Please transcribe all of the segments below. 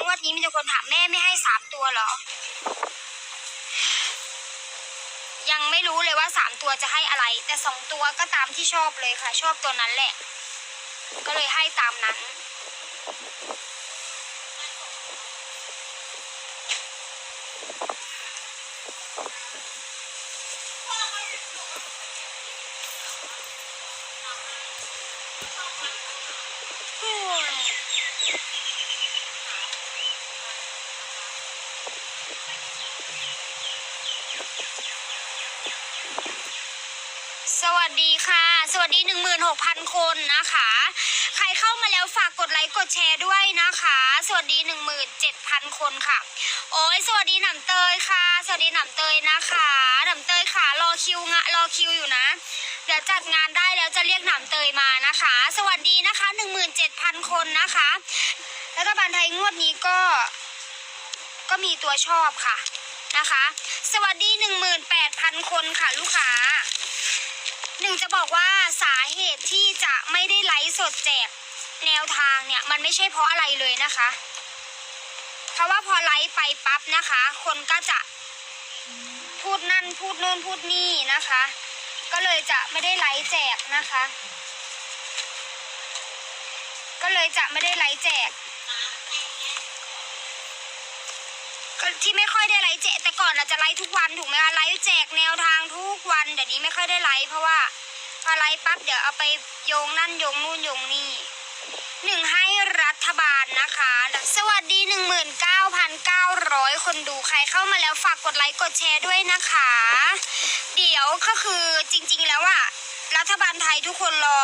งวดนี้มีแต่คนถามแม่ไม่ให้สามตัวเหรอ ยังไม่รู้เลยว่าสามตัวจะให้อะไร แต่สองตัวก็ตามที่ชอบเลยค่ะ ชอบตัวนั้นแหละ ก็เลยให้ตามนั้น สวัสดีค่ะ สวัสดี 16,000 คนนะคะ ใครเข้ามาแล้วฝากกดไลค์กดแชร์ด้วยนะคะ สวัสดี 17,000 คนค่ะ โอ้ยสวัสดีหนำเตยค่ะ สวัสดีหนำเตยนะคะหนำเตยค่ะรอคิวงะรอคิวอยู่นะ เดี๋ยวจัดงานได้แล้วจะเรียกหนำเตยมานะคะ สวัสดีนะคะ 17,000 คนนะคะ รัฐบาลไทยงวดนี้ก็ ก็มีตัวชอบค่ะนะคะ สวัสดี 18,000 คนค่ะลูกค้า หนึ่งจะบอกว่าสาเหตุที่จะไม่ได้ไลฟ์สดแจกแนวทางเนี่ย มันไม่ใช่เพราะอะไรเลยนะคะ เพราะว่าพอไลฟ์ไปปั๊บนะคะ คนก็จะพูดนั่นพูดโน่นพูดนี่นะคะ ก็เลยจะไม่ได้ไลฟ์แจกนะคะ ก็เลยจะไม่ได้ไลฟ์แจก ก็ ที่ไม่ค่อยได้ไลฟ์แจกแต่ก่อนอาจจะไลฟ์ทุกวันถูกไหมคะไลฟ์แจกแนวทางทุกวันเดี๋ยวนี้ไม่ค่อยได้ไลฟ์เพราะว่าพอไลฟ์ปั๊บเดี๋ยวเอาไปโยงนั่นโยงนู่นโยงนี่หนึ่งให้รัฐบาลนะคะ สวัสดีหนึ่งหมื่นเก้าพันเก้าร้อยคนดูใครเข้ามาแล้วฝากกดไลค์กดแชร์ด้วยนะคะ เดี๋ยวก็คือจริงๆแล้วอะรัฐบาลไทยทุกคนรอ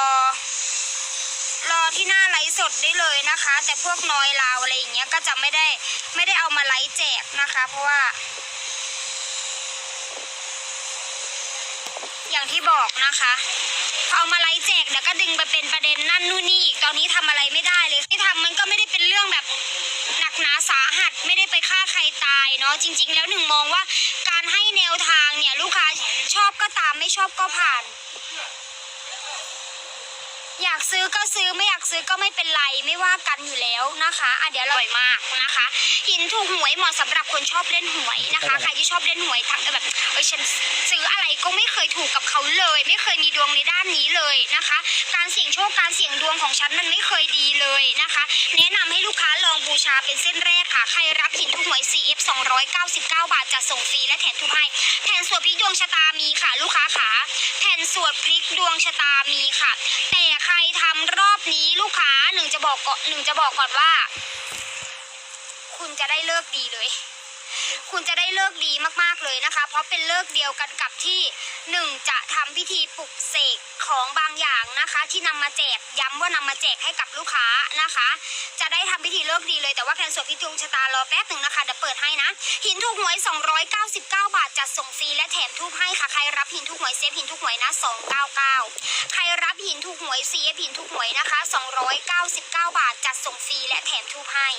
รอที่หน้าไลฟ์สดได้เลยนะคะ แต่พวกน้อยลาวอะไรอย่างเงี้ยก็จะไม่ได้ไม่ได้เอามาไลฟ์แจกนะคะ เพราะว่า อย่างที่บอกนะคะพอเอามาไลฟ์แจกเดี๋ยวก็ดึงไปเป็นประเด็นนั่นนู่นนี่อีกตอนนี้ทำอะไรไม่ได้เลยที่ทำมันก็ไม่ได้เป็นเรื่องแบบหนักหนาสาหัสไม่ได้ไปฆ่าใครตายเนาะจริง ๆ แล้วหนึ่งมองว่าการให้แนวทางเนี่ยลูกค้าชอบก็ตามไม่ชอบก็ผ่าน อยากซื้อก็ซื้อไม่อยากซื้อก็ไม่เป็นไรไม่ว่ากันอยู่แล้วนะคะอะเดี๋ยวเราบ่อยมากนะคะ หินถูกหวยเหมาะสำหรับคนชอบเล่นหวยนะคะใครที่ชอบเล่นหวยทักแบบเออฉันซื้ออะไรก็ไม่เคยถูกกับเขาเลย ไม่เคยมีดวงในด้านนี้เลยนะคะ การเสี่ยงโชคการเสี่ยงดวงของฉันมันไม่เคยดีเลยนะคะ แนะนำให้ลูกค้าลองบูชาเป็นเส้นแรกค่ะ ใครรับหินถูกหวย CF 299 บาทจะส่งฟรีและแถมทุกให้แผ่นส วดพลิกดวงชะตามีค่ะ ลูกค้าขาแผ่นสวดพลิกดวงชะตามีค่ะ แต่ใครทำรอบนี้ลูกค้าหนึ่งจะบอกก่อนหนึ่งจะบอกก่อนว่า คุณจะได้เลิกดีเลย คุณจะได้เลิกดีมากๆเลยนะคะ เพราะเป็นเลิกเดียวกันกับที่หนึ่งจะทำพิธีปลุกเสกของบางอย่างนะคะ ที่นำมาแจกย้ำว่านำมาแจกให้กับลูกค้านะคะ จะได้ทำพิธีเลิกดีเลยแต่ว่าแผนสวดพิธีดวงชะตารอแป๊บหนึ่งนะคะเดี๋ยวเปิดให้นะ หินถูกหวย 299 บาทจัดส่งฟรีและแถมทูบให้ค่ะใครรับหินถูกหวยเซฟหินถูกหวยนะ 299 ใครรับหินถูกหวยเซฟหินถูกหวยนะคะ 299 บาทจัดส่งฟรีและแถมทูบให้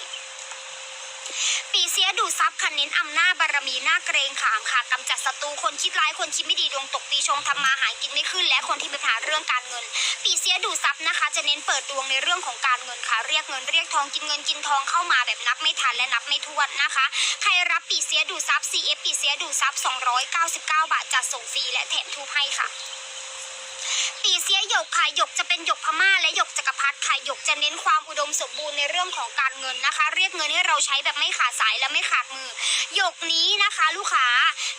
ปีเสียดูซับคันเน้นอำนาจบารมีหน้าเกรงขามค่ะกำจัดศัตรูคนคิดร้ายคนคิดไม่ดีดวงตกปีชงทำมาหากินไม่ขึ้น และคนที่มีปัญหาเรื่องการเงิน ปีเสียดูซับนะคะ จะเน้นเปิดดวงในเรื่องของการเงินค่ะ เรียกเงินเรียกทองกินเงินกินทองเข้ามาแบบนับไม่ทันและนับไม่ถ้วนนะคะ ใครรับปีเสียดูซับ CF ปีเสียดูซับ299 บาทจัดส่งฟรีและแถมทูบให้ค่ะ ปีเสียหยกค่ะหยกจะเป็นหยกพม่าและหยกจักรพรรดิค่ะหยกจะเน้นความอุดมสมบูรณ์ในเรื่องของการเงินนะคะ เรียกเงินให้เราใช้แบบไม่ขาดสายและไม่ขาดมือหยกนี้นะคะ ลูกค้า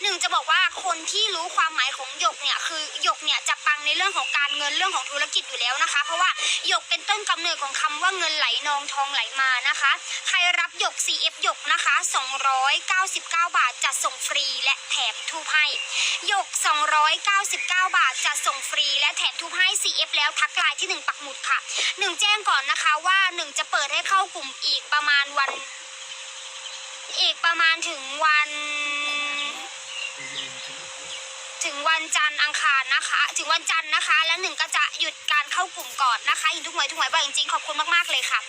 หนึ่งจะบอกว่าคนที่รู้ความหมายของหยกเนี่ยคือหยกเนี่ยจะปังในเรื่องของการเงินเรื่องของธุรกิจอยู่แล้วนะคะ เพราะว่าหยกเป็นต้นกำเนิดของคำว่าเงินไหลนองทองไหลมานะคะ ใครรับหยก CF หยกนะคะ 299 บาทจะส่งฟรีและแถมทูให้หยก 299 บาทจะส่ง และแถมทุบให้ CF แล้วทักไลน์ที่ 1 ปักหมุดค่ะ 1 แจ้งก่อนนะคะว่า 1 จะเปิดให้เข้ากลุ่มอีกประมาณวัน อีกประมาณถึงวัน ถึงวันจันทร์อังคารนะคะ ถึงวันจันทร์นะคะ แล้วหนึ่งก็จะหยุดการเข้ากลุ่มก่อนนะคะยินทุกหวยทุกหวยบ่อยจริงๆขอบคุณมากๆเลยค่ะ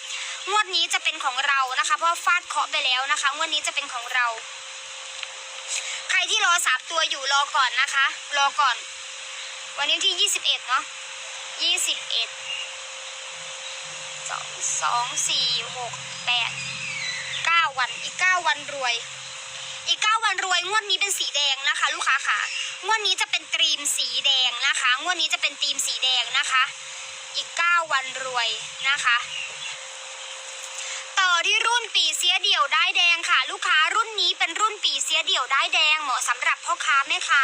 งวดนี้จะเป็นของเรานะคะ เพราะฟาดเคาะไปแล้วนะคะงวดนี้จะเป็นของเรา ใครที่รอสามตัวอยู่รอก่อนนะคะ รอก่อน วันนี้ที่ยี่สิบเอ็ดเนาะยี่สิบเอ็ดสองสองสี่หกแปดเก้าวันอีกเก้าวันรวย อีกเก้าวันรวยงวดนี้เป็นสีแดงนะคะ ลูกค้าค่ะงวดนี้จะเป็นตรีมสีแดงนะคะงวดนี้จะเป็นธีมสีแดงนะคะ อีกเก้าวันรวยนะคะ ที่รุ่นปีเสียเดี่ยวได้แดงค่ะ ลูกค้ารุ่นนี้เป็นรุ่นปีเสียเดี่ยวได้แดง เหมาะสำหรับพ่อค้าแม่ค้า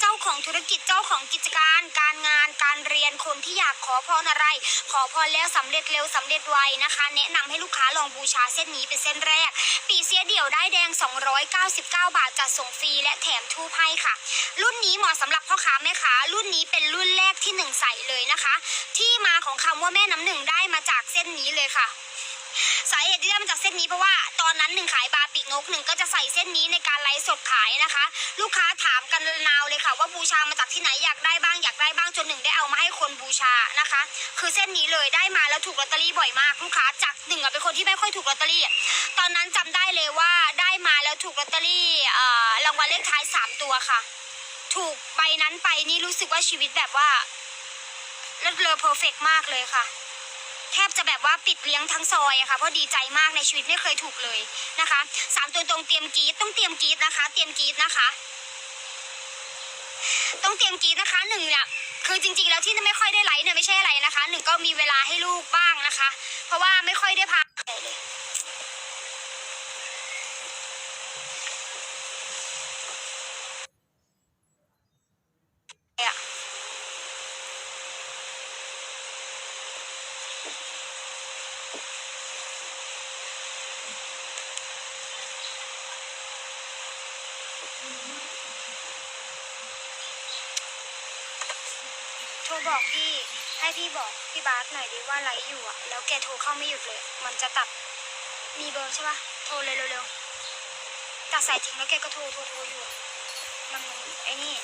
เจ้าของธุรกิจเจ้าของกิจการ การงานการเรียนคนที่อยากขอพรอะไร ขอพรแล้วสำเร็จเร็วสำเร็จไวนะคะ แนะนำให้ลูกค้าลองบูชาเส้นนี้เป็นเส้นแรก ปีเสียเดี่ยวได้ายแดง 299 บาทจัดส่งฟรีและแถมทูบให้ค่ะ รุ่นนี้เหมาะสำหรับพ่อค้าแม่ค้ารุ่นนี้เป็นรุ่นแรกที่หนึ่งใส่เลยนะคะ ที่มาของคำว่าแม่น้ำหนึ่งได้มาจากเส้นนี้เลยค่ะ สาเหตุที่ได้มาจากเส้นนี้เพราะว่าตอนนั้นหนึ่งขายบาปีกนกหนึ่งก็จะใส่เส้นนี้ในการไลฟ์สดขายนะคะ ลูกค้าถามกันนาวเลยค่ะ ว่าบูชามาจากที่ไหนอยากได้บ้างอยากได้บ้างจนหนึ่งได้เอามาให้คนบูชานะคะ คือเส้นนี้เลยได้มาแล้วถูกลอตเตอรี่บ่อยมากลูกค้าจากหนึ่งเป็นคนที่ไม่ค่อยถูกลอตเตอรี่ตอนนั้นจำได้เลยว่าได้มาแล้วถูกลอตเตอรี่รางวัลเลขท้ายสามตัวค่ะ ถูกใบนั้นไปนี่รู้สึกว่าชีวิตแบบว่าเลิศเลอเพอร์เฟกมากเลยค่ะ ทบจะแบบว่าปิดเลี้ยงทั้งซอยอะค่ะเพราะดีใจมากในชีวิตไม่เคยถูกเลยนะคะสามตัวตรงเตรียมกีดต้องเตรียมกีดนะคะ เตรียมกีดนะคะ ต้องเตรียมกีดนะคะหนึ่งเนี่ยคือจริง ๆ แล้วที่ไม่ค่อยได้ไลฟ์เนี่ยไม่ใช่อะไรนะคะหนึ่งก็มีเวลาให้ลูกบ้างนะคะ เพราะว่าไม่ค่อยได้พักเลยอะ โทร บอกพี่ให้พี่บอกพี่บาสหน่อยดิว่าไลฟ์อยู่อะแล้วแกโทรเข้าไม่หยุดเลย มันจะตัดมีเบอร์ใช่ปะโทรเลยเร็วๆตัดสายจริงแล้วแกก็โทรโทรโทรอยู่อะมันมันไอ้นี่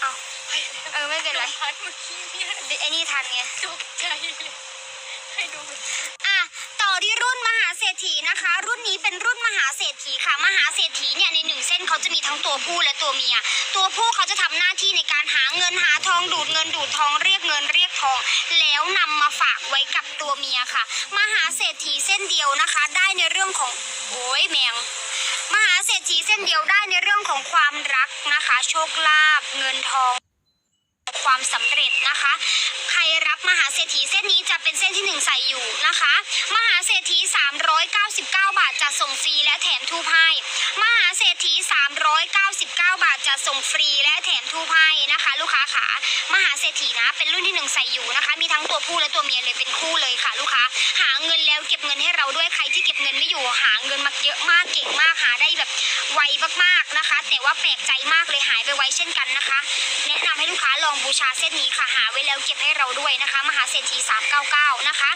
เอาเออไม่เป็นไรพัดเมื่อกี้เนี่ยไอ้นี่ทันไงตกใจเลยให้ดูแบบ อะต่อที่รุ่นมหาเศร ษฐีนะคะ รุ่นนี้เป็นรุ่นมหาเศรษฐีค่ะ มหาเศรษฐีเนี่ยในหนึ่งเส้นเขาจะมีทั้งตัวผู้และตัวเมีย ตัวผู้เขาจะทำหน้าที่ในการหาเงินหาทองดูดเงินดูดทองเรียกเงินเรียกทอง แล้วนำมาฝากไว้กับตัวเมียค่ะ มหาเศรษฐีเส้นเดียวนะคะ ได้ในเรื่องของโอ้ยแมงมหาเศรษฐีเส้นเดียวได้ในเรื่องของความรักนะคะ โชคลาภเงินทอง ความสำเร็จนะคะ มหาเศรษฐีเส้นนี้จะเป็นเส้นที่หนึ่งใส่อยู่นะคะ มหาเศรษฐี 399 บาทจะส่งฟรีและแถมทูพให้มหาเศรษฐี 399 บาทจะส่งฟรีและแถมทูพให้นะคะ ลูกค้าขามหาเศรษฐีนะเป็นรุ่นที่หนึ่งใส่อยู่นะคะ มีทั้งตัวผู้และตัวเมียเลยเป็นคู่เลยค่ะ ลูกค้าหาเงินแล้วเก็บเงินให้เราด้วยใครที่เก็บเงินไม่อยู่หาเงินมาเยอะมากเก่งมากหา ไวมากๆนะคะ แต่ว่าแปลกใจมากเลยหายไปไวเช่นกันนะคะ แนะนำให้ลูกค้าลองบูชาเส้นนี้ค่ะหาไว้แล้วเก็บให้เราด้วยนะคะ มหาเศรษฐี399 นะคะ